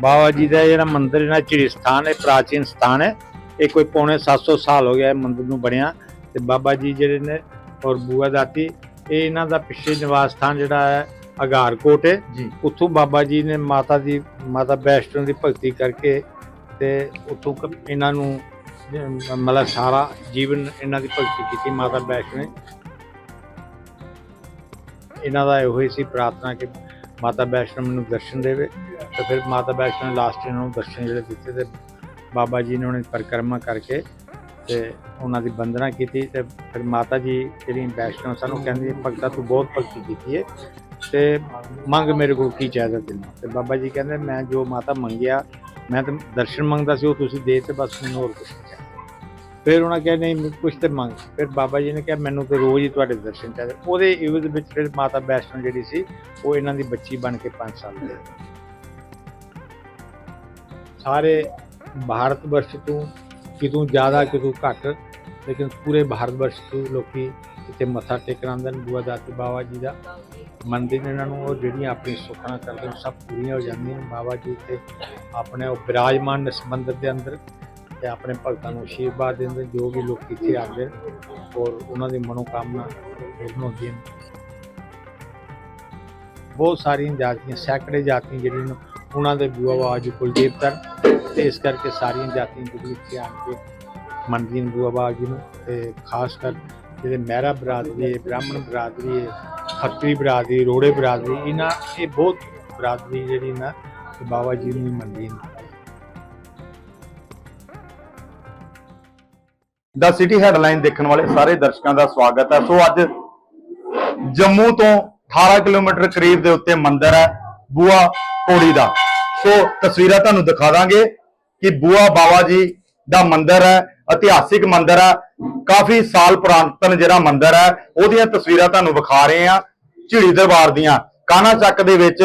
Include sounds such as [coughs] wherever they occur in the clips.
ਬਾਬਾ ਜੀ ਦਾ ਜਿਹੜਾ ਮੰਦਿਰ ਇਹਨਾਂ ਚਿੜੀ ਸਥਾਨ ਹੈ ਪ੍ਰਾਚੀਨ ਸਥਾਨ ਹੈ। ਇਹ ਕੋਈ ਪੌਣੇ 700 ਸਾਲ ਹੋ ਗਿਆ ਇਹ ਮੰਦਿਰ ਨੂੰ ਬਣਿਆ ਤੇ ਬਾਬਾ ਜੀ ਜਿਹੜੇ ਨੇ ਔਰ ਬੂਆ ਦਾਤੀ ਇਹ ਇਹਨਾਂ ਦਾ ਪਿੱਛੇ ਨਿਵਾਸ ਸਥਾਨ ਜਿਹੜਾ ਹੈ ਅਗਾਰਕੋਟ ਹੈ। ਜੀ। ਉੱਥੋਂ ਬਾਬਾ ਜੀ ਨੇ ਮਾਤਾ ਦੀ ਮਾਤਾ ਵੈਸ਼ਨੋ ਦੀ ਭਗਤੀ ਕਰਕੇ ਤੇ ਉੱਥੋਂ ਇਹਨਾਂ ਨੂੰ ਮਤਲਬ ਸਾਰਾ ਜੀਵਨ ਇਹਨਾਂ ਦੀ ਭਗਤੀ ਕੀਤੀ ਮਾਤਾ ਵੈਸ਼ਨੋ ਨੇ। ਇਹਨਾਂ ਦਾ ਇਹੋ ਹੀ ਸੀ ਪ੍ਰਾਰਥਨਾ ਕਿ ਮਾਤਾ ਵੈਸ਼ਨੋ ਮੈਨੂੰ ਦਰਸ਼ਨ ਦੇਵੇ ਤੇ ਫਿਰ ਮਾਤਾ ਵੈਸ਼ਨੋ ਨੇ ਲਾਸਟ ਇਹਨਾਂ ਨੂੰ ਦਰਸ਼ਨ ਜਿਹੜੇ ਦਿੱਤੇ ਤੇ ਬਾਬਾ ਜੀ ਨੇ ਉਹਨਾਂ ਦੀ ਪਰਿਕਰਮਾ ਕਰਕੇ ਤੇ ਉਹਨਾਂ ਦੀ ਬੰਦਨਾ ਕੀਤੀ ਤੇ ਫਿਰ ਮਾਤਾ ਜੀ ਜਿਹੜੀ ਵੈਸ਼ਨੋ ਸਾਨੂੰ ਕਹਿੰਦੀ ਭਗਤਾ ਤੂੰ ਬਹੁਤ ਭਗਤੀ ਕੀਤੀ ਹੈ ਤੇ ਮੰਗ ਮੇਰੇ ਕੋਲ ਕੀ ਚਾਹੀਦਾ ਤੈਨੂੰ ਤੇ ਬਾਬਾ ਜੀ ਕਹਿੰਦੇ ਮੈਂ ਜੋ ਮਾਤਾ ਮੰਗਿਆ, ਮੈਂ ਤਾਂ ਦਰਸ਼ਨ ਮੰਗਦਾ ਸੀ, ਉਹ ਤੁਸੀਂ ਦੇ ਤੇ ਬਸ ਮੈਨੂੰ ਹੋਰ ਕੁਝ ਨਹੀਂ ਫਿਰ ਉਹਨਾਂ ਕਿਹਾ, ਨਹੀਂ ਕੁਝ ਤੇ ਮੰਗ। ਫਿਰ ਬਾਬਾ ਜੀ ਨੇ ਕਿਹਾ, ਮੈਨੂੰ ਤੇ ਰੋਜ਼ ਹੀ ਤੁਹਾਡੇ ਦਰਸ਼ਨ ਚਾਹੀਦੇ। ਉਹਦੇ ਇਵਜ਼ ਵਿੱਚ ਫਿਰ ਮਾਤਾ ਵੈਸ਼ਨੋ ਜਿਹੜੀ ਸੀ, ਉਹ ਇਹਨਾਂ ਦੀ ਬੱਚੀ ਬਣ ਕੇ 5 ਸਾਲ ਦੀ ਸਾਰੇ ਭਾਰਤ ਵਰਸ਼ ਤੋਂ ਕਿਤੋਂ ਜ਼ਿਆਦਾ, ਕਿਤੋਂ ਘੱਟ, ਲੇਕਿਨ ਪੂਰੇ ਭਾਰਤ ਵਰਸ਼ ਤੋਂ ਲੋਕੀ ਇੱਥੇ ਮੱਥਾ ਟੇਕਣ ਆਉਂਦੇ ਨੇ। ਬੁਆ ਦਾਤੇ ਬਾਬਾ ਜੀ ਦਾ ਮੰਨਦੇ ਨੇ ਇਹਨਾਂ ਨੂੰ, ਉਹ ਜਿਹੜੀਆਂ ਆਪਣੀ ਸੁੱਖਾਂ ਕਰਦੇ ਨੇ ਸਭ ਪੂਰੀਆਂ ਹੋ ਜਾਂਦੀਆਂ ਨੇ। ਬਾਬਾ ਜੀ ਇੱਥੇ ਆਪਣੇ ਉਹ ਬਿਰਾਜਮਾਨ ਨੇ ਸਮੁੰਦਰ ਦੇ ਅੰਦਰ। ਤੇ ਆਪਣੇ ਭਗਤਾਂ ਨੂੰ ਆਸ਼ੀਰਵਾਦ ਦਿੰਦੇ ਜੋ ਵੀ ਲੋਕ ਇੱਥੇ ਆਉਂਦੇ ਨੇ ਔਰ ਉਹਨਾਂ ਦੀ ਮਨੋਕਾਮਨਾ ਪੂਰਨ ਹੁੰਦੀਆਂ ਨੇ ਬਹੁਤ ਸਾਰੀਆਂ ਜਾਤੀਆਂ, ਸੈਂਕੜੇ ਜਾਤੀਆਂ ਜਿਹੜੀਆਂ ਨੇ, ਉਹਨਾਂ ਦੇ ਬੂਆ ਬਾਬਾ ਜੀ ਕੁਲ ਤੇ ਇਸ ਕਰਕੇ ਸਾਰੀਆਂ ਜਾਤੀਆਂ ਜਿਹੜੀ ਇੱਥੇ ਆ ਕੇ ਮੰਨਦੀਆਂ ਨੇ ਬੂਆ ਬਾਬਾ ਜੀ ਨੂੰ ਤੇ ਖਾਸ ਕਰ ਜਿਹੜੇ ਮਹਿਰਾ ਬਰਾਦਰੀ ਹੈ, ਬ੍ਰਾਹਮਣ ਬਰਾਦਰੀ ਹੈ, ਖੱਤਰੀ ਬਰਾਦਰੀ, ਰੋੜੇ ਬਰਾਦਰੀ, ਇਹਨਾਂ ਇਹ ਬਹੁਤ ਬਰਾਦਰੀ ਜਿਹੜੀ ਨਾ ਬਾਬਾ ਜੀ ਨੂੰ ਹੀ ਮੰਨਦੀ ਨੇ। ਦਾ ਸਿਟੀ ਹੈਡਲਾਈਨ ਦੇਖਣ ਵਾਲੇ ਸਾਰੇ ਦਰਸ਼ਕਾਂ ਦਾ ਸਵਾਗਤ ਹੈ। ਸੋ ਅੱਜ ਜੰਮੂ ਤੋਂ 18 ਕਿਲੋਮੀਟਰ ਕਰੀਬ ਦੇ ਉੱਤੇ ਮੰਦਿਰ ਹੈ ਬੂਆ ਕੋੜੀ ਦਾ। ਸੋ ਤਸਵੀਰਾਂ ਤੁਹਾਨੂੰ ਦਿਖਾ ਦਾਂਗੇ ਕਿ ਬੂਆ ਬਾਵਾ ਜੀ ਦਾ ਮੰਦਿਰ ਹੈ, ਇਤਿਹਾਸਿਕ ਮੰਦਿਰ ਹੈ, ਕਾਫੀ ਸਾਲ ਪੁਰਾਤਨ ਜਿਹੜਾ ਮੰਦਿਰ ਹੈ, ਉਹਦੀਆਂ ਤਸਵੀਰਾਂ ਤੁਹਾਨੂੰ ਵਿਖਾ ਰਹੇ ਹਾਂ ਝਿੜੀ ਦਰਬਾਰ ਦੀਆਂ। ਕਾਨਾ ਚੱਕ ਦੇ ਵਿੱਚ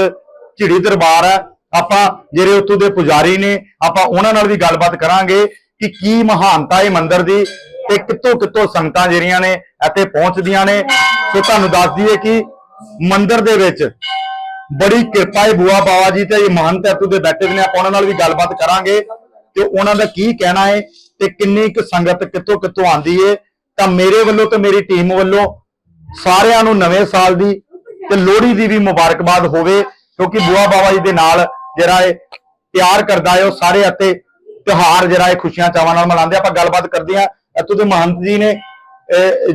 ਝਿੜੀ ਦਰਬਾਰ ਹੈ। ਆਪਾਂ ਜਿਹੜੇ ਉੱਥੋਂ ਦੇ ਪੁਜਾਰੀ ਨੇ, ਆਪਾਂ ਉਹਨਾਂ ਨਾਲ ਵੀ ਗੱਲਬਾਤ ਕਰਾਂਗੇ। ਕਿ ਕੀ ਮਹਾਨਤਾ ਹੈ ਮੰਦਿਰ ਦੀ ਤੇ ਕਿੱਥੋਂ ਕਿੱਥੋਂ ਸੰਗਤਾਂ ਜਿਹੜੀਆਂ ਨੇ ਇੱਥੇ ਪਹੁੰਚਦੀਆਂ ਨੇ। ਸੋ ਤੁਹਾਨੂੰ ਦੱਸ ਦਈਏ ਕਿ ਮੰਦਿਰ ਦੇ ਵਿੱਚ ਬੜੀ ਕਿਰਪਾ ਹੈ ਬੂਆ ਬਾਬਾ ਜੀ ਤੇ ਇਹ ਮਹੰਤ ਇੱਥੋਂ ਦੇ ਬੈਠੇ ਨੇ। ਆਪਾਂ ਉਹਨਾਂ ਨਾਲ ਵੀ ਗੱਲਬਾਤ ਕਰਾਂਗੇ ਤੇ ਉਹਨਾਂ ਦਾ ਕੀ ਕਹਿਣਾ ਹੈ ਤੇ ਕਿੰਨੀ ਕੁ ਸੰਗਤ ਕਿੱਥੋਂ ਕਿੱਥੋਂ ਆਂਦੀ ਏ ਤਾਂ ਮੇਰੇ ਵੱਲੋਂ ਤੇ ਮੇਰੀ ਟੀਮ ਵੱਲੋਂ ਸਾਰਿਆਂ ਨੂੰ ਨਵੇਂ ਸਾਲ ਦੀ ਤੇ ਲੋਹੜੀ ਦੀ ਵੀ ਮੁਬਾਰਕਬਾਦ ਹੋਵੇ, ਕਿਉਂਕਿ ਬੂਆ ਬਾਵਾ ਜੀ ਦੇ ਨਾਲ ਜਿਹੜਾ ਇਹ ਪਿਆਰ ਕਰਦਾ ਹੈ, ਉਹ ਸਾਰੇ ਅਤੇ ਤਿਉਹਾਰ ਜਿਹੜਾ ਇਹ ਖੁਸ਼ੀਆਂ ਚਾਵਾਂ ਨਾਲ ਮਨਾਉਂਦੇ। ਆਪਾਂ ਗੱਲਬਾਤ ਕਰਦੇ ਆ ਇੱਥੋਂ ਦੇ ਮਹੰਤ ਜੀ ਨੇ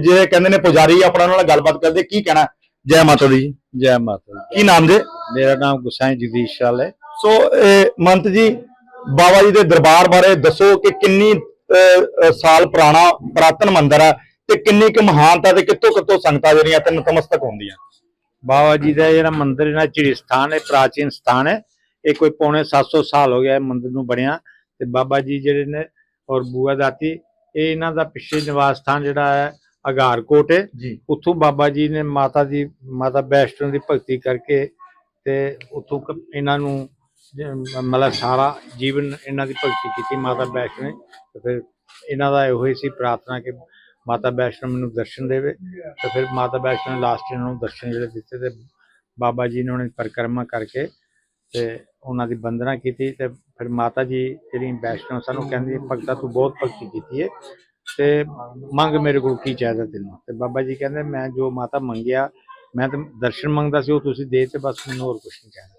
ਜਿਹੜੇ ਕਹਿੰਦੇ ਨੇ ਪੁਜਾਰੀ ਆਪਣਾ ਨਾਲ ਗੱਲਬਾਤ ਕਰਦੇ ਕੀ ਕਹਿਣਾ? ਜੈ ਮਾਤਾ ਦੀ। ਜੀ। ਮਾਤਾ ਦੀ। ਕੀ ਨਾਮ ਜੇ? ਮੇਰਾ ਨਾਮ ਗੁਸਾਈ ਜਗਦੀਸ਼ ਚਾਲ ਹੈ। ਸੋ ਇਹ ਮਹੰਤ ਜੀ ਬਾਬਾ ਜੀ ਦੇ ਦਰਬਾਰ ਬਾਰੇ ਦੱਸੋ ਕਿ ਕਿੰਨੀ ਸਾਲ ਪੁਰਾਣਾ ਪ੍ਰਾਤਨ ਮੰਦਿਰ ਹੈ ਤੇ ਕਿੰਨੀ ਕੁ ਮਹਾਨਤਾ ਤੇ ਕਿੱਥੋਂ ਕਿੱਥੋਂ ਸੰਗਤਾਂ ਜਿਹੜੀਆਂ ਤੇ ਨਤਮਸਤਕ ਹੁੰਦੀਆਂ? ਬਾਬਾ ਜੀ ਦਾ ਜਿਹੜਾ ਮੰਦਿਰ ਇਹਨਾਂ ਚਿੜੀ ਸਥਾਨ ਹੈ ਪ੍ਰਾਚੀਨ ਸਥਾਨ ਹੈ। ਇਹ ਕੋਈ ਪੌਣੇ 700 ਸਾਲ ਹੋ ਗਿਆ ਇਹ ਮੰਦਿਰ ਨੂੰ ਬਣਿਆ। ਤੇ ਬਾਬਾ ਜੀ ਜਿਹੜੇ ਨੇ ਔਰ ਬੂਆ ਦਾਤੀ ਇਹ ਇਹਨਾਂ ਦਾ ਪਿੱਛੇ ਨਿਵਾਸ ਸਥਾਨ ਜਿਹੜਾ ਹੈ ਅਗਾਰਕੋਟ ਹੈ। ਜੀ। ਉੱਥੋਂ ਬਾਬਾ ਜੀ ਨੇ ਮਾਤਾ ਦੀ ਮਾਤਾ ਵੈਸ਼ਨੋ ਦੀ ਭਗਤੀ ਕਰਕੇ ਤੇ ਉੱਥੋਂ ਇਹਨਾਂ ਨੂੰ ਮਤਲਬ ਸਾਰਾ ਜੀਵਨ ਇਹਨਾਂ ਦੀ ਭਗਤੀ ਕੀਤੀ ਮਾਤਾ ਵੈਸ਼ਨੋ ਨੇ। ਤੇ ਫਿਰ ਇਹਨਾਂ ਦਾ ਇਹੋ ਹੀ ਸੀ ਪ੍ਰਾਰਥਨਾ ਕਿ ਮਾਤਾ ਵੈਸ਼ਨੋ ਮੈਨੂੰ ਦਰਸ਼ਨ ਦੇਵੇ। ਤੇ ਫਿਰ ਮਾਤਾ ਵੈਸ਼ਨੋ ਨੇ ਲਾਸਟ ਇਹਨਾਂ ਨੂੰ ਦਰਸ਼ਨ ਜਿਹੜੇ ਦਿੱਤੇ ਤੇ ਬਾਬਾ ਜੀ ਨੇ ਉਹਨਾਂ ਦੀ ਪਰਿਕਰਮਾ ਕਰਕੇ ਤੇ ਉਹਨਾਂ ਦੀ ਬੰਦਨਾ ਕੀਤੀ ਤੇ ਫਿਰ ਮਾਤਾ ਜੀ ਜਿਹੜੀ ਵੈਸ਼ਨੋ ਸਾਨੂੰ ਕਹਿੰਦੀ ਭਗਤਾ ਤੂੰ ਬਹੁਤ ਭਗਤੀ ਕੀਤੀ ਹੈ ਤੇ ਮੰਗ ਮੇਰੇ ਕੋਲ ਕੀ ਚਾਹੀਦਾ ਤੈਨੂੰ? ਤੇ ਬਾਬਾ ਜੀ ਕਹਿੰਦੇ, ਮੈਂ ਜੋ ਮਾਤਾ ਮੰਗਿਆ, ਮੈਂ ਤਾਂ ਦਰਸ਼ਨ ਮੰਗਦਾ ਸੀ, ਉਹ ਤੁਸੀਂ ਦੇ ਤੇ ਬਸ ਮੈਨੂੰ ਹੋਰ ਕੁਝ ਨਹੀਂ ਚਾਹੀਦਾ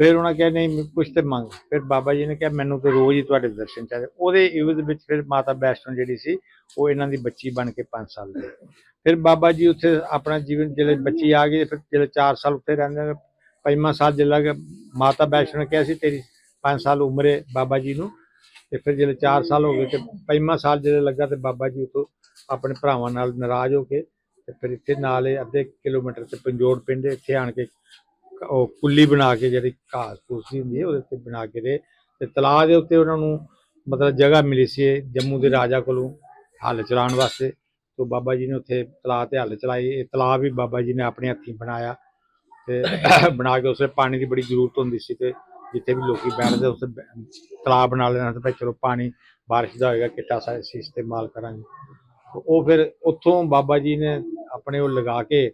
ਫਿਰ ਉਹਨਾਂ ਕਿਹਾ, ਨਹੀਂ ਕੁਝ ਤੇ ਮੰਗ। ਫਿਰ ਬਾਬਾ ਜੀ ਨੇ ਕਿਹਾ, ਮੈਨੂੰ ਤਾਂ ਰੋਜ਼ ਹੀ ਤੁਹਾਡੇ ਦਰਸ਼ਨ ਚਾਹੀਦੇ। ਉਹਦੇ ਇਵਜ਼ ਵਿੱਚ ਫਿਰ ਮਾਤਾ ਵੈਸ਼ਨੋ ਜਿਹੜੀ ਸੀ, ਉਹ ਇਹਨਾਂ ਦੀ ਬੱਚੀ ਬਣ ਕੇ 5 ਸਾਲ ਦੀ। ਫਿਰ ਬਾਬਾ ਜੀ ਉੱਥੇ ਆਪਣਾ ਜੀਵਨ, ਜਿਹੜੇ ਬੱਚੀ ਆ ਗਈ, ਫਿਰ ਜਿਹੜੇ 4 ਸਾਲ ਉੱਥੇ ਰਹਿੰਦੇ ਪੰਜਵਾਂ ਸਾਲ ਜਿਹੜਾ ਮਾਤਾ ਵੈਸ਼ਨੋ ਨੇ ਕਿਹਾ ਸੀ, ਤੇਰੀ 5 ਸਾਲ ਉਮਰੇ ਬਾਬਾ ਜੀ ਨੂੰ ਤੇ ਫਿਰ ਜਿਹੜੇ 4 ਸਾਲ ਹੋ ਗਏ ਤੇ ਪੰਜਵਾਂ ਸਾਲ ਜਿਹੜੇ ਲੱਗਾ ਤੇ ਬਾਬਾ ਜੀ ਉਤੋਂ ਆਪਣੇ ਭਰਾਵਾਂ ਨਾਲ ਨਾਰਾਜ਼ ਹੋ ਕੇ ਤੇ ਫਿਰ ਇੱਥੇ ਨਾਲ ਅੱਧੇ ਕਿਲੋਮੀਟਰ ਤੇ ਪੰਜੋੜ ਪਿੰਡ ਇੱਥੇ ਆਣ ਕੇ ਉਹ ਕੁੱਲੀ ਬਣਾ ਕੇ ਜਿਹੜੀ ਘਾਸ ਫੂਸ ਹੁੰਦੀ ਹੈ, ਉਹਦੇ ਤੇ ਬਣਾ ਕੇ ਦੇ ਤੇ ਤਲਾਅ ਦੇ ਉੱਤੇ ਉਹਨਾਂ ਨੂੰ ਮਤਲਬ ਜਗ੍ਹਾ ਮਿਲੀ ਸੀ ਇਹ ਜੰਮੂ ਦੇ ਰਾਜਾ ਕੋਲੋਂ ਹੱਲ ਚਲਾਉਣ ਵਾਸਤੇ ਤੋਂ ਬਾਬਾ ਜੀ ਨੇ ਉੱਥੇ ਤਲਾਅ ਤੇ ਹੱਲ ਚਲਾਈ, ਇਹ ਤਲਾਅ ਵੀ ਬਾਬਾ ਜੀ ਨੇ ਆਪਣੇ ਹੱਥੀਂ ਬਣਾਇਆ ਤੇ [coughs] ਬਣਾ ਕੇ ਉਸੇ ਪਾਣੀ ਦੀ ਬੜੀ ਜ਼ਰੂਰਤ ਹੁੰਦੀ ਸੀ ਤੇ ਜਿੱਥੇ ਵੀ ਲੋਕੀ ਬੈਠਦੇ ਉਸ ਤਲਾਬ ਬਣਾ ਲੈਣਾ ਤੇ ਭਾਈ ਚਲੋ ਪਾਣੀ, ਬਾਰਿਸ਼ ਦਾ ਹੋਏਗਾ, ਕਿੱਟਾ ਸਾ, ਅਸੀਂ ਇਸਤੇਮਾਲ ਕਰਾਂਗੇ। ਉਹ ਫਿਰ ਉੱਥੋਂ ਬਾਬਾ ਜੀ ਨੇ ਆਪਣੇ ਉਹ ਲਗਾ ਕੇ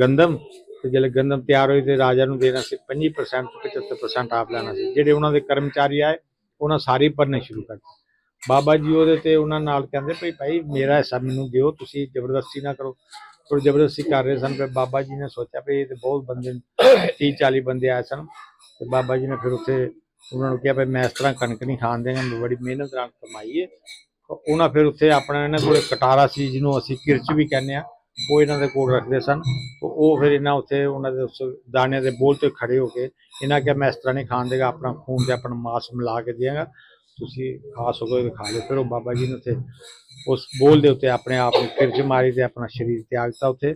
ਗੰਦਮ ਤੇ ਜਦੋਂ ਗੰਦਮ ਤਿਆਰ ਹੋਈ ਤੇ ਰਾਜਾ ਨੂੰ ਦੇਣਾ ਸੀ 25% ਤੋਂ 75% ਆਪ ਲੈਣਾ ਸੀ। ਜਿਹੜੇ ਉਹਨਾਂ ਦੇ ਕਰਮਚਾਰੀ ਆਏ, ਉਹਨਾਂ ਸਾਰੇ ਭਰਨੇ ਸ਼ੁਰੂ ਕਰ ਦਿੱਤੇ। ਬਾਬਾ ਜੀ ਉਹਦੇ ਤੇ ਉਹਨਾਂ ਨਾਲ ਕਹਿੰਦੇ ਭਈ ਭਾਈ ਮੇਰਾ ਹਿੱਸਾ ਮੈਨੂੰ ਦਿਓ, ਤੁਸੀਂ ਜ਼ਬਰਦਸਤੀ ਨਾ ਕਰੋ। ਥੋੜੀ ਜ਼ਬਰਦਸਤੀ ਕਰ ਰਹੇ ਸਨ, ਫਿਰ ਬਾਬਾ ਜੀ ਨੇ ਸੋਚਿਆ ਵੀ ਇਹ ਤੇ ਬਹੁਤ ਬੰਦੇ 30 40 ਬੰਦੇ ਆਏ ਸਨ। ਤੇ ਬਾਬਾ ਜੀ ਨੇ ਫਿਰ ਉੱਥੇ ਉਹਨਾਂ ਨੂੰ ਕਿਹਾ ਵੀ ਮੈਂ ਇਸ ਤਰ੍ਹਾਂ ਕਣਕ ਨਹੀਂ ਖਾਣ ਦੇਗਾ ਮੈਂ ਬੜੀ ਮਿਹਨਤ ਨਾਲ ਕਮਾਈ ਹੈ। ਉਹਨਾਂ ਫਿਰ ਉੱਥੇ ਆਪਣਾ ਇਹਨਾਂ ਕੋਲੇ ਕਟਾਰਾ ਸੀ, ਜਿਹਨੂੰ ਅਸੀਂ ਕਿਰਚ ਵੀ ਕਹਿੰਦੇ ਆ ਉਹ ਇਹਨਾਂ ਦੇ ਕੋਲ ਰੱਖਦੇ ਸਨ। ਉਹ ਫਿਰ ਇਹਨਾਂ ਉੱਥੇ ਉਹਨਾਂ ਦੇ ਉਸ ਦਾਣੇ ਦੇ ਬੋਲ ਤੇ ਖੜੇ ਹੋ ਕੇ ਇਹਨਾਂ ਕਿਹਾ, ਮੈਂ ਇਸ ਤਰ੍ਹਾਂ ਨਹੀਂ ਖਾਣ ਦੇਗਾ ਆਪਣਾ ਖੂਨ ਤੇ ਆਪਣਾ ਮਾਸ ਮਿਲਾ ਕੇ ਦੇਵਾਂਗਾ ਤੁਸੀਂ ਖਾ ਸਕੋਗੇ ਤਾਂ ਖਾ ਲਓ। ਫਿਰ ਉਹ ਬਾਬਾ ਜੀ ਨੇ ਉੱਥੇ ਉਸ ਬੋਲ ਦੇ ਉੱਤੇ ਆਪਣੇ ਆਪ ਨੂੰ ਕਿਰਚ ਮਾਰੀ ਤੇ ਆਪਣਾ ਸਰੀਰ ਤਿਆਗਤਾ ਉੱਥੇ।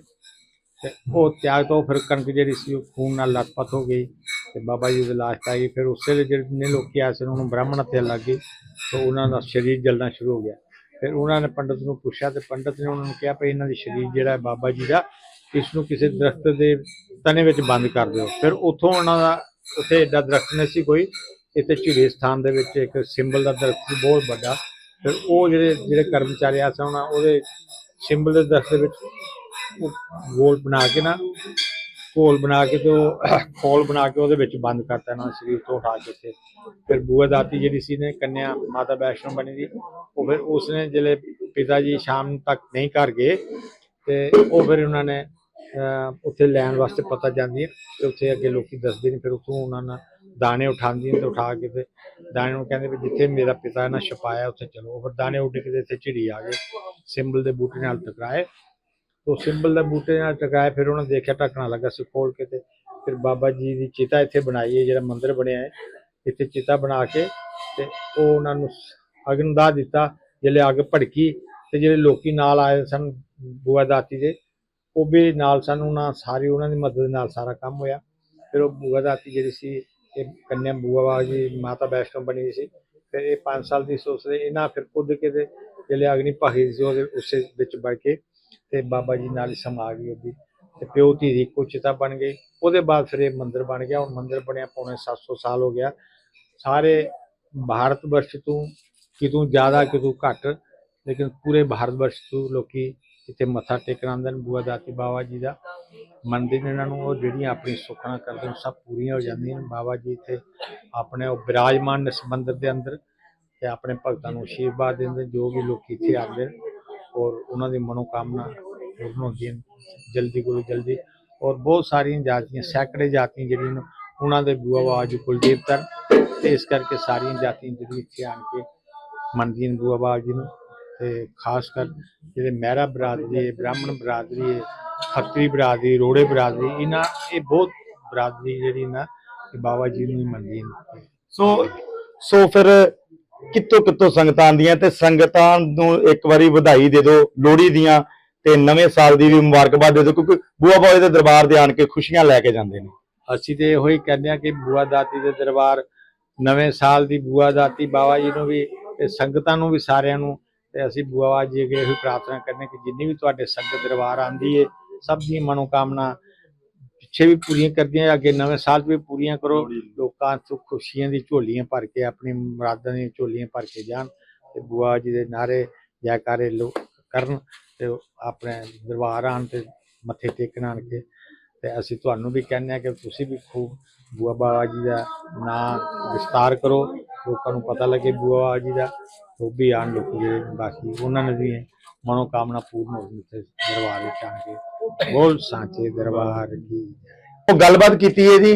ਤੇ ਉਹ ਤਿਆਗ ਤੋਂ ਫਿਰ ਕਣਕ ਜਿਹੜੀ ਸੀ, ਉਹ ਖੂਨ ਨਾਲ ਲਟਪਟ ਹੋ ਗਈ। ਤੇ ਬਾਬਾ ਜੀ ਦੀ ਲਾਸ਼ ਆਈ ਫਿਰ ਉਸੇ ਦੇ ਜਿਹੜੇ ਲੋਕੀ ਆਏ ਸਨ, ਉਹਨੂੰ ਬ੍ਰਾਹਮਣ ਹੱਤਿਆ ਲੱਗ ਗਈ ਤੇ ਉਹਨਾਂ ਦਾ ਸਰੀਰ ਜਲਣਾ ਸ਼ੁਰੂ ਹੋ ਗਿਆ। ਫਿਰ ਉਹਨਾਂ ਨੇ ਪੰਡਤ ਨੂੰ ਪੁੱਛਿਆ ਤੇ ਪੰਡਤ ਨੇ ਉਹਨਾਂ ਨੂੰ ਕਿਹਾ ਵੀ ਇਹਨਾਂ ਦੀ ਸਰੀਰ ਜਿਹੜਾ ਬਾਬਾ ਜੀ ਦਾ, ਇਸ ਨੂੰ ਕਿਸੇ ਦਰਖਤ ਦੇ ਤਨੇ ਵਿੱਚ ਬੰਦ ਕਰ ਦਿਓ। ਫਿਰ ਉੱਥੋਂ ਉਹਨਾਂ ਦਾ, ਉੱਥੇ ਏਡਾ ਦਰਖਤ ਨਹੀਂ ਸੀ ਕੋਈ, ਇੱਥੇ ਝਿੜੇ ਸਥਾਨ ਦੇ ਵਿੱਚ ਇੱਕ ਸਿੰਬਲ ਦਾ ਦਰਖਤ ਸੀ, ਬਹੁਤ ਵੱਡਾ। ਫਿਰ ਉਹ ਜਿਹੜੇ ਜਿਹੜੇ ਕਰਮਚਾਰੀ ਆ ਸਨ ਉਹਦੇ ਸਿੰਬਲ ਦੇ ਦਰਖਤ ਦੇ ਵਿੱਚ ਗੋਲ ਬਣਾ ਕੇ ਨਾ ਘੋਲ ਬਣਾ ਕੇ ਤੇ ਉਹ, ਖੋਲ ਬਣਾ ਕੇ ਉਹਦੇ ਵਿੱਚ ਬੰਦ ਕਰਤਾ ਇਹਨਾਂ ਸਰੀਰ ਤੋਂ ਉਠਾ ਕੇ ਤੇ ਫਿਰ ਬੂਆ ਦਾਤੀ ਜਿਹੜੀ ਸੀ ਨੇ ਕੰਨਿਆ ਮਾਤਾ ਵੈਸ਼ਨੋ ਬਣੀ ਦੀ, ਉਹ ਫਿਰ ਉਸਨੇ ਜਿਹੜੇ ਪਿਤਾ ਜੀ ਸ਼ਾਮ ਤੱਕ ਨਹੀਂ ਘਰ ਗਏ ਤੇ ਉਹ ਫਿਰ ਉਹਨਾਂ ਨੇ ਉੱਥੇ ਲੈਣ ਵਾਸਤੇ ਪਤਾ ਜਾਂਦੀ ਤੇ ਉੱਥੇ ਅੱਗੇ ਲੋਕੀ ਦੱਸਦੇ ਨੇ, ਫਿਰ ਉੱਥੋਂ ਉਹਨਾਂ ਨਾਲ ਦਾਣੇ ਉਠਾਉਂਦੀਆਂ ਤੇ ਉਠਾ ਕੇ ਤੇ ਦਾਣੇ ਨੂੰ ਕਹਿੰਦੇ ਵੀ ਜਿੱਥੇ ਮੇਰਾ ਪਿਤਾ ਨੇ ਛਪਾਇਆ ਉੱਥੇ ਚਲੋ, ਉਹ ਫਿਰ ਦਾਣੇ ਉੱਡ ਕੇ ਤੇ ਇੱਥੇ ਝਿੜੀ ਆ ਗਏ, ਸਿੰਬਲ ਦੇ ਬੂਟੇ ਨਾਲ ਟਕਰਾਏ ਉਹ ਸਿੰਬਲ ਦੇ ਬੂਟੇ ਨਾਲ ਟਕਾਇਆ ਫਿਰ ਉਹਨਾਂ ਦੇਖਿਆ ਢੱਕਣਾ ਲੱਗਾ ਸੀ ਖੋਲ ਕੇ ਤੇ ਫਿਰ ਬਾਬਾ ਜੀ ਦੀ ਚਿਤਾ ਇੱਥੇ ਬਣਾਈ ਹੈ, ਜਿਹੜਾ ਮੰਦਿਰ ਬਣਿਆ ਹੈ। ਇੱਥੇ ਚਿਤਾ ਬਣਾ ਕੇ ਤੇ ਉਹ ਉਹਨਾਂ ਨੂੰ ਅਗਨ ਦਾ ਦਿੱਤਾ, ਜਿਹੜੇ ਅੱਗ ਭੜਕੀ ਤੇ ਜਿਹੜੇ ਲੋਕੀ ਨਾਲ ਆਏ ਸਨ, ਬੂਆ ਦਾਤੀ ਦੇ, ਉਹ ਵੀ ਨਾਲ ਸਨ, ਉਹਨਾਂ ਸਾਰੀ, ਉਹਨਾਂ ਦੀ ਮਦਦ ਨਾਲ ਸਾਰਾ ਕੰਮ ਹੋਇਆ। ਫਿਰ ਉਹ ਬੂਆ ਦਾਤੀ ਜਿਹੜੀ ਸੀ, ਇਹ ਕੰਨਿਆ ਬੂਆ ਬਾਬਾ ਜੀ, ਮਾਤਾ ਵੈਸ਼ਨੋ ਬਣੀ ਸੀ। ਫਿਰ ਇਹ 5 ਸਾਲ ਦੀ ਸੋਚਦੇ ਇਹਨਾਂ ਫਿਰ ਕੁੱਦ ਕੇ ਜਿਹੜੇ ਅਗਨੀ ਭਾਗੀ ਸੀ, ਉਹਦੇ ਉਸੇ ਵਿੱਚ ਵੜ ਕੇ ਤੇ ਬਾਬਾ ਜੀ ਨਾਲ ਹੀ ਸਮਾ ਗਈ ਉਹਦੀ। ਤੇ ਪਿਓ ਧੀ ਦੀ ਇੱਕੋ ਚਿਤਾ ਬਣ ਗਈ। ਉਹਦੇ ਬਾਅਦ ਫਿਰ ਇਹ ਮੰਦਿਰ ਬਣ ਗਿਆ। ਹੁਣ ਮੰਦਿਰ ਬਣਿਆ ਪੌਣੇ 700 ਸਾਲ ਹੋ ਗਿਆ। ਸਾਰੇ ਭਾਰਤ ਵਰਸ਼ ਤੋਂ ਕਿਤੋਂ ਜ਼ਿਆਦਾ, ਕਿਤੋਂ ਘੱਟ, ਲੇਕਿਨ ਪੂਰੇ ਭਾਰਤ ਵਰਸ਼ ਤੋਂ ਲੋਕੀ ਇੱਥੇ ਮੱਥਾ ਟੇਕਣ ਆਉਂਦੇ ਨੇ ਬੂਆ ਦਾਤੀ ਬਾਬਾ ਜੀ ਦਾ। ਮੰਨਦੇ ਨੇ ਇਹਨਾਂ ਨੂੰ, ਉਹ ਜਿਹੜੀਆਂ ਆਪਣੀ ਸੁੱਖਣਾ ਕਰਦੇ ਨੇ, ਸਭ ਪੂਰੀਆਂ ਹੋ ਜਾਂਦੀਆਂ ਨੇ। ਬਾਬਾ ਜੀ ਇੱਥੇ ਆਪਣੇ ਉਹ ਬਿਰਾਜਮਾਨ ਇਸ ਮੰਦਿਰ ਦੇ ਅੰਦਰ ਤੇ ਆਪਣੇ ਭਗਤਾਂ ਨੂੰ ਆਸ਼ੀਰਵਾਦ ਦਿੰਦੇ ਜੋ ਵੀ ਲੋਕੀ ਇੱਥੇ ਆਉਂਦੇ ਨੇ। ਔਰ ਉਹਨਾਂ ਦੀ ਮਨੋਕਾਮਨਾ ਪੂਰਨ ਹੁੰਦੀਆਂ ਨੇ ਜਲਦੀ ਕੋਲ ਜਲਦੀ। ਔਰ ਬਹੁਤ ਸਾਰੀਆਂ ਜਾਤੀਆਂ, ਸੈਂਕੜੇ ਜਾਤੀਆਂ ਜਿਹੜੀਆਂ ਨੇ, ਉਹਨਾਂ ਦੇ ਬੂਆ ਬਾਬਾ ਜੀ ਕੁਲਦੀਪ ਤਰ ਤੇ ਇਸ ਕਰਕੇ ਸਾਰੀਆਂ ਜਾਤੀਆਂ ਜਿਹੜੀ ਇੱਥੇ ਆਣ ਕੇ ਮੰਨਦੀਆਂ ਨੇ ਬੂਆ ਬਾਬਾ ਜੀ ਨੂੰ। ਤੇ ਖਾਸ ਕਰ ਜਿਹੜੇ ਮਹਿਰਾ ਬਰਾਦਰੀ ਹੈ, ਬ੍ਰਾਹਮਣ ਬਰਾਦਰੀ ਹੈ, ਖੱਤਰੀ ਬਰਾਦਰੀ, ਰੋੜੇ ਬਰਾਦਰੀ, ਇਹਨਾਂ ਇਹ ਬਹੁਤ ਬਰਾਦਰੀ ਜਿਹੜੀ ਨਾ ਬਾਬਾ ਜੀ ਨੂੰ ਹੀ ਮੰਨਦੀ ਨੇ। ਸੋ ਸੋ ਫਿਰ ਕਿੱਥੋਂ ਕਿੱਥੋਂ ਸੰਗਤਾਂ ਆਉਂਦੀਆਂ ਤੇ ਸੰਗਤਾਂ ਨੂੰ ਇੱਕ ਵਾਰੀ ਵਧਾਈ ਦੇ ਦਿਓ, ਲੋਹੜੀ ਦੀਆਂ ਤੇ ਨਵੇਂ ਸਾਲ ਦੀ ਵੀ ਮੁਬਾਰਕਬਾਦ ਦੇ ਦਿਓ, ਕਿਉਂਕਿ ਬੂਆ ਬਾਬਾ ਦੇ ਦਰਬਾਰ ਦੇ ਆਣ ਕੇ ਖੁਸ਼ੀਆਂ ਲੈ ਕੇ ਜਾਂਦੇ ਨੇ। ਅਸੀਂ ਤੇ ਇਹੋ ਹੀ ਕਹਿੰਦੇ ਆ ਕਿ ਬੂਆ ਦਾਤੀ ਦੇ ਦਰਬਾਰ, ਨਵੇਂ ਸਾਲ ਦੀ ਬੂਆ ਦਾਤੀ ਬਾਬਾ ਜੀ ਨੂੰ ਵੀ ਤੇ ਸੰਗਤਾਂ ਨੂੰ ਵੀ ਸਾਰਿਆਂ ਨੂੰ ਤੇ ਅਸੀਂ ਬੂਆ ਜੀ ਅੱਗੇ ਇਹੋ ਪ੍ਰਾਰਥਨਾ ਕਰਦੇ ਹਾਂ ਕਿ ਜਿੰਨੀ ਵੀ ਤੁਹਾਡੇ ਸੰਗਤ ਦਰਬਾਰ ਆਂਦੀ ਏ, ਸਭ ਦੀ ਮਨੋਕਾਮਨਾ ਪਿੱਛੇ ਵੀ ਪੂਰੀਆਂ ਕਰਦੀਆਂ ਅੱਗੇ ਨਵੇਂ ਸਾਲ 'ਚ ਵੀ ਪੂਰੀਆਂ ਕਰੋ। ਲੋਕਾਂ ਤੋਂ ਖੁਸ਼ੀਆਂ ਦੀ ਝੋਲੀਆਂ ਭਰ ਕੇ ਆਪਣੀ ਮੁਰਾਦਾਂ ਦੀਆਂ ਝੋਲੀਆਂ ਭਰ ਕੇ ਜਾਣ ਤੇ ਬੂਆ ਜੀ ਦੇ ਨਾਰੇ ਜੈਕਾਰੇ ਲੋ ਕਰਨ ਤੇ ਆਪਣੇ ਦਰਬਾਰ ਆਣ ਤੇ ਮੱਥੇ ਟੇਕਣ ਆਣ ਕੇ ਤੇ ਅਸੀਂ ਤੁਹਾਨੂੰ ਵੀ ਕਹਿੰਦੇ ਆ ਕਿ ਤੁਸੀਂ ਵੀ ਖੂਬ ਬੂਆ ਬਾਬਾ ਜੀ ਦਾ ਨਾਂ ਵਿਸਤਾਰ ਕਰੋ। ਲੋਕਾਂ ਨੂੰ ਪਤਾ ਲੱਗੇ ਬੂਆ ਬਾਬਾ ਜੀ ਦਾ ਉਹ ਵੀ ਆਣ ਲੋਕ ਜਿਹੜੇ ਬਾਕੀ ਉਹਨਾਂ ਨੇ ਵੀ ਮਨੋਕਾਮਨਾ ਪੂਰਨ ਹੋ ਗਈ ਤੇ ਦਰਬਾਰ ਵਿੱਚ ਆਣ ਕੇ। ਬੋਲ ਸਾਚੇ ਦਰਬਾਰ ਕੀ ਉਹ ਗੱਲਬਾਤ ਕੀਤੀ ਹੈ ਜੀ,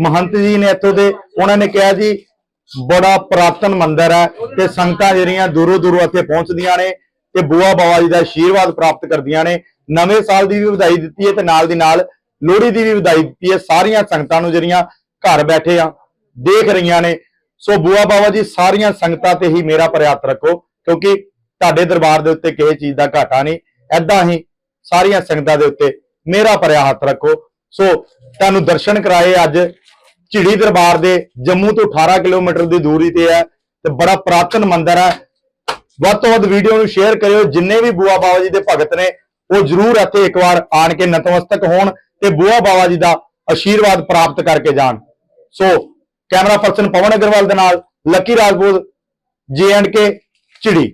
ਮਹੰਤ ਜੀ ਨੇ ਇੱਥੋਂ ਦੇ, ਉਹਨਾਂ ਨੇ ਕਿਹਾ ਜੀ, ਬੜਾ ਪ੍ਰਾਤਨ ਮੰਦਿਰ ਹੈ ਤੇ ਸੰਗਤਾਂ ਜਿਹੜੀਆਂ ਦੂਰੋਂ ਦੂਰੋਂ ਇੱਥੇ ਪਹੁੰਚਦੀਆਂ ਨੇ ਤੇ ਬੂਆ ਬਾਬਾ ਜੀ ਦਾ ਆਸ਼ੀਰਵਾਦ ਪ੍ਰਾਪਤ ਕਰਦੀਆਂ ਨੇ। ਨਵੇਂ ਸਾਲ ਦੀ ਵੀ ਵਧਾਈ ਦਿੱਤੀ ਹੈ ਤੇ ਨਾਲ ਦੀ ਨਾਲ ਲੋਹੜੀ ਦੀ ਵੀ ਵਧਾਈ ਦਿੱਤੀ ਹੈ। ਸਾਰੀਆਂ ਸੰਗਤਾਂ ਨੂੰ ਜਿਹੜੀਆਂ ਘਰ ਬੈਠੇ ਆ, ਦੇਖ ਰਹੀਆਂ ਨੇ। ਸੋ ਬੂਆ ਬਾਵਾ ਜੀ, ਸਾਰੀਆਂ ਸੰਗਤਾਂ ਤੇ ਹੀ ਮੇਰਾ ਪ੍ਰਯਾਤ ਰੱਖੋ, ਕਿਉਂਕਿ ਤੁਹਾਡੇ ਦਰਬਾਰ ਦੇ ਉੱਤੇ ਕਿਸੇ ਚੀਜ਼ ਦਾ ਘਾਟਾ ਨਹੀਂ। ਐਦਾਂ ਹੀ ਸਾਰੀਆਂ ਸੰਗਤਾਂ ਦੇ ਉੱਤੇ ਮੇਰਾ ਭਰਿਆ ਹੱਥ ਰੱਖੋ। ਸੋ ਤੁਹਾਨੂੰ ਦਰਸ਼ਨ ਕਰਾਏ ਅੱਜ ਝਿੜੀ ਦਰਬਾਰ ਦੇ, ਜੰਮੂ ਤੋਂ 18 ਕਿਲੋਮੀਟਰ ਦੀ ਦੂਰੀ ਤੇ ਹੈ ਤੇ ਬੜਾ ਪ੍ਰਾਤਨ ਮੰਦਿਰ ਹੈ। ਵੱਧ ਤੋਂ ਵੱਧ ਵੀਡੀਓ ਨੂੰ ਸ਼ੇਅਰ ਕਰਿਓ, ਜਿੰਨੇ ਵੀ ਬੂਆ ਬਾਬਾ ਜੀ ਦੇ ਭਗਤ ਨੇ, ਉਹ ਜਰੂਰ ਇੱਥੇ ਇੱਕ ਵਾਰ ਆਣ ਕੇ ਨਤਮਸਤਕ ਹੋਣ ਤੇ ਬੂਆ ਬਾਬਾ ਜੀ ਦਾ ਆਸ਼ੀਰਵਾਦ ਪ੍ਰਾਪਤ ਕਰਕੇ ਜਾਣ। So camera person Pawan Agarwal ਦੇ ਨਾਲ, ਲੱਕੀ ਰਾਜਪੂਤ, ਜੇ ਐਂਡ ਕੇ, ਝਿੜੀ।